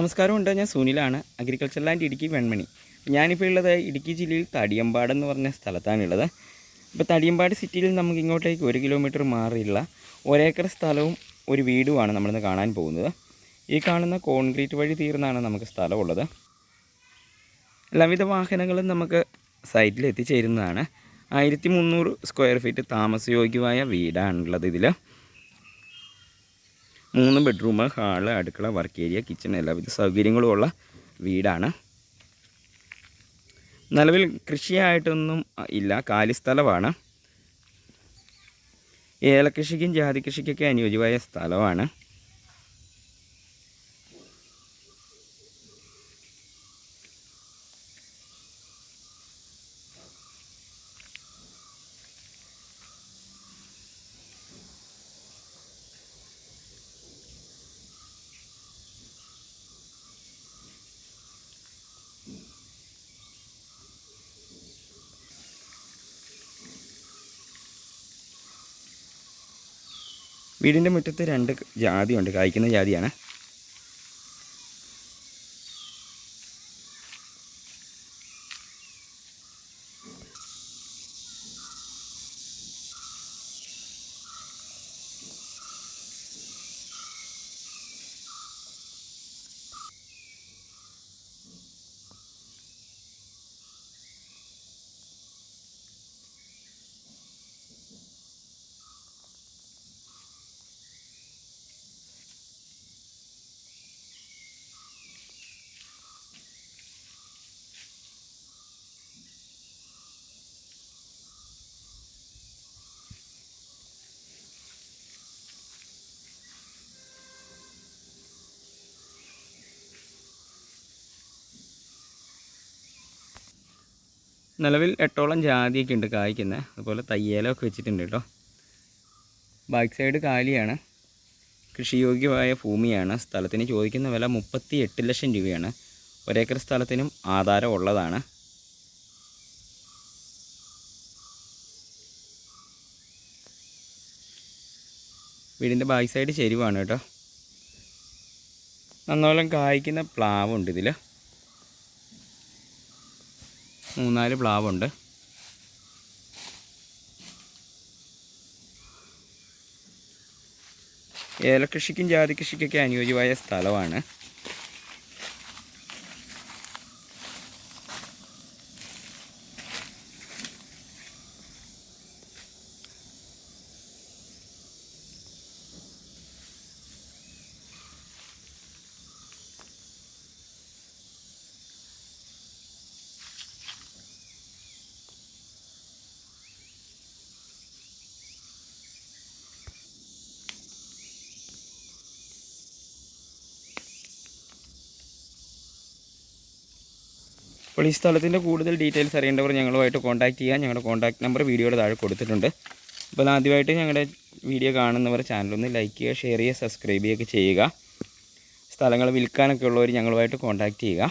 നമസ്കാരം ഉണ്ട് ഞാൻ സുനിലാണ് അഗ്രികൾച്ചർ ലാൻഡ് ഇടുക്കി വെൺമണി. ഞാനിപ്പോൾ ഉള്ളത് ഇടുക്കി ജില്ലയിൽ തടിയമ്പാട് എന്ന് പറഞ്ഞ സ്ഥലത്താണുള്ളത്. ഇപ്പോൾ തടിയമ്പാട് സിറ്റിയിൽ നമുക്ക് ഇങ്ങോട്ടേക്ക് ഒരു കിലോമീറ്റർ മാറിയുള്ള ഒരേക്കർ സ്ഥലവും ഒരു വീടുമാണ് നമ്മളിന്ന് കാണാൻ പോകുന്നത്. ഈ കാണുന്ന കോൺക്രീറ്റ് വഴി തീർന്നാണ് നമുക്ക് സ്ഥലമുള്ളത്. എല്ലാവിധ വാഹനങ്ങളും നമുക്ക് സൈറ്റിൽ എത്തിച്ചേരുന്നതാണ്. ആയിരത്തി മുന്നൂറ് സ്ക്വയർ ഫീറ്റ് താമസയോഗ്യമായ വീടാണുള്ളത് ഇതിൽ മൂന്ന് ബെഡ്റൂം ഹാൾ അടുക്കള വർക്ക് ഏരിയ കിച്ചൺ എല്ലാവിധ സൗകര്യങ്ങളും ഉള്ള വീടാണ്. നിലവിൽ കൃഷിയായിട്ടൊന്നും ഇല്ല കാലി സ്ഥലമാണ് ഏലകൃഷിക്കും ജാതി കൃഷിക്കൊക്കെ അനുയോജ്യമായ സ്ഥലമാണ്. വീടിന്റെ മുറ്റത്ത് രണ്ട് ജാതിയുണ്ട്. കായ്ക്കുന്ന ജാതിയാണ്. നിലവിൽ എട്ടോളം ജാതിയൊക്കെ ഉണ്ട് കായ്ക്കുന്നത് അതുപോലെ തയ്യലൊക്കെ വെച്ചിട്ടുണ്ട് കേട്ടോ. Back side കാലിയാണ്. കൃഷിയോഗ്യമായ ഭൂമിയാണ്. സ്ഥലത്തിന് ചോദിക്കുന്ന വില മുപ്പത്തി എട്ട് ലക്ഷം രൂപയാണ്. ഒരേക്കർ സ്ഥലത്തിനും ആധാരം ഉള്ളതാണ്. വീടിന്റെ ബാക്ക് സൈഡ് ചെരുവാണ് കേട്ടോ. നന്നോളം കായ്ക്കുന്ന പ്ലാവുണ്ട് ഇതിൽ മൂന്നാൽ പ്ലാവുണ്ട്. ഏലകൃഷിക്കും ജാതി കൃഷിക്കൊക്കെ അനുയോജ്യമായ സ്ഥലമാണ്. അപ്പോൾ ഈ സ്ഥലത്തിന്റെ കൂടുതൽ ഡീറ്റെയിൽസ് അറിയേണ്ടവർ ഞങ്ങളുമായിട്ട് കോൺടാക്ട് ചെയ്യാൻ ഞങ്ങളുടെ കോൺടാക്ട് നമ്പർ വീഡിയോയുടെ താഴെ കൊടുത്തിട്ടുണ്ട്. അപ്പോൾ ആദ്യമായിട്ട് ഞങ്ങളുടെ വീഡിയോ കാണുന്നവർ ചാനലൊന്ന് ലൈക്ക് ചെയ്യുക ഷെയർ ചെയ്യുക സബ്സ്ക്രൈബ് ചെയ്യുകയൊക്കെ ചെയ്യുക. സ്ഥലങ്ങൾ വിൽക്കാനൊക്കെ ഉള്ളവർ ഞങ്ങളുമായിട്ട് കോൺടാക്ട് ചെയ്യുക.